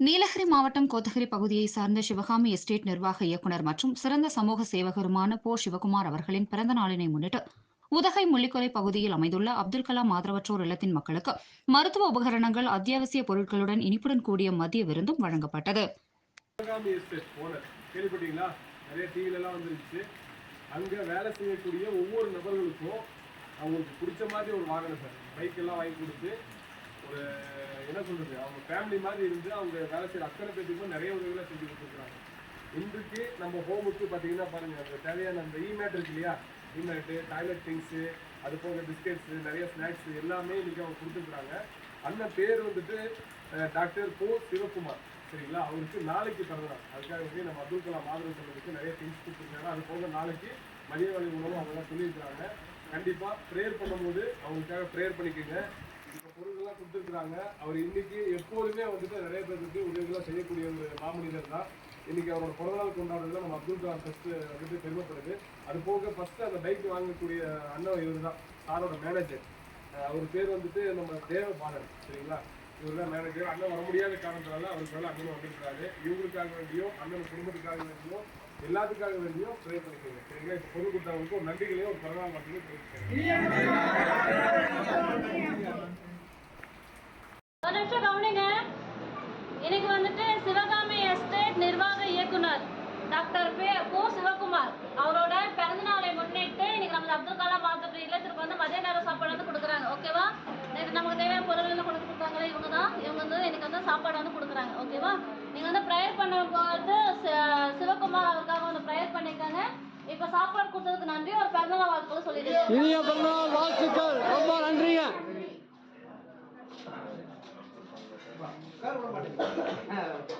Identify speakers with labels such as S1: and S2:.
S1: நீலகிரி மாவட்டம் கோத்தகிரி பகுதியை சார்ந்த சிவகாமி எஸ்டேட் நிர்வாக இயக்குநர் மற்றும் சிறந்த சமூக சேவகருமான போ. சிவகுமார் அவர்களின் பிறந்த நாளினை முன்னிட்டு உதகை முள்ளிக்கொலை பகுதியில் அமைந்துள்ள அப்துல் கலாம் ஆதரவற்றோர் இல்லத்தின் மக்களுக்கு மருத்துவ உபகரணங்கள் அத்தியாவசிய பொருட்களுடன் இனிப்புடன் கூடிய மதிய விருந்தும் வழங்கப்பட்டது.
S2: அங்கே வேலை செய்யக்கூடிய ஒவ்வொரு நபர்களுக்கும் அவங்களுக்கு பிடிச்ச மாதிரி ஒரு வாகனம் சார். பைக்கெல்லாம் வாங்கி கொடுத்து ஒரு என்ன சொல்றது அவங்க ஃபேமிலி மாதிரி இருந்து அவங்க வேலை செய்கிற அத்தனை பேத்துக்கும் நிறைய உதவிகளை செஞ்சு கொடுத்துருக்காங்க இன்றைக்கு நம்ம ஹோமுக்கு பார்த்தீங்கன்னா பாருங்க அந்த தேவையான அந்த இமேட் இருக்கு இல்லையா? இமேட்டு டாய்லெட் திங்ஸு அது போக பிஸ்கெட்ஸு நிறைய ஸ்நாக்ஸ் எல்லாமே இன்றைக்கி அவங்க கொடுத்துருக்குறாங்க. அந்த பேர் வந்துட்டு டாக்டர் கோ சிவகுமார் சரிங்களா? அவருக்கு நாளைக்கு பிறந்தநாள். அதுக்காக வந்து நம்ம அப்துல் கலாம் ஆதரவு சொல்றதுக்கு நிறைய திங்ஸ் கொடுத்துருக்காங்க அது போக நாளைக்கு மதிய வேலை உணவு அவங்க சொல்லியிருக்கிறாங்க. கண்டிப்பாக ப்ரேயர் பண்ணும்போது அவங்களுக்காக ப்ரேயர் பண்ணிக்கோங்க. பொருள்கள்லாம் கொடுத்துருக்குறாங்க. அவர் இன்னைக்கு எப்போதுமே வந்துட்டு நிறைய பேருக்கு உதவிகளாக செய்யக்கூடிய ஒரு மாமனிதர் தான். இன்னைக்கு அவரோட பிறந்தநாள் கொண்டாடுறதுல நம்ம அப்துல் கலாம் ஃபர்ஸ்ட் வந்துட்டு பெருமைப்படுது. அது போக ஃபர்ஸ்ட் அந்த பைக் வாங்கக்கூடிய அண்ணன் இவர் தான் சாரோட மேனேஜர் அவர் பேர் வந்துட்டு நம்ம தேவபாலன் சரிங்களா? இவர் தான் மேனேஜர் அண்ணன் வர முடியாத காரணத்தினால அவருக்கு மேலே அண்ணன் வந்திருக்காரு இவங்களுக்காக வேண்டியும் அண்ணன் குடும்பத்துக்காக வேண்டியும் எல்லாத்துக்காக வேண்டியும் ப்ரே பண்ணிக்கிறேன் சரிங்களா? இப்போ பொருள் கொடுத்தவங்களுக்கு ஒரு நன்றிகளையும் ஒரு பிறந்தநாள் மட்டுமே தெரிவிச்சுக்கோங்க
S3: ஒரு நிமிஷம் கவனிங்க இன்னைக்கு வந்துட்டு சிவகாமி எஸ்டேட் நிர்வாக இயக்குனர் டாக்டர் பே போ சிவகுமார் அவரோட பிறந்த நாளை முன்னிட்டு இன்னைக்கு நமது அப்துல் கலாம் ஆதரவு இல்லத்திற்கு வந்து மதிய நேரம் சாப்பாடு வந்து கொடுக்குறாங்க. ஓகேவா இன்னைக்கு நமக்கு தேவையான பொருள் எல்லாம் கொடுத்து கொடுத்தாங்களே இவங்க தான். இவங்க வந்து இன்னைக்கு வந்து சாப்பாடு வந்து கொடுக்குறாங்க. ஓகேவா நீங்கள் வந்து ப்ரேயர் பண்ணும்போது சி- சிவகுமார் அவருக்காக வந்து ப்ரேயர் பண்ணியிருக்காங்க இப்போ சாப்பாடு கொடுத்ததுக்கு நன்றி ஒரு பிறந்தநாள்
S4: வாழ்க்கை சொல்லிடுறேன். சார் விட மாட்டேங்க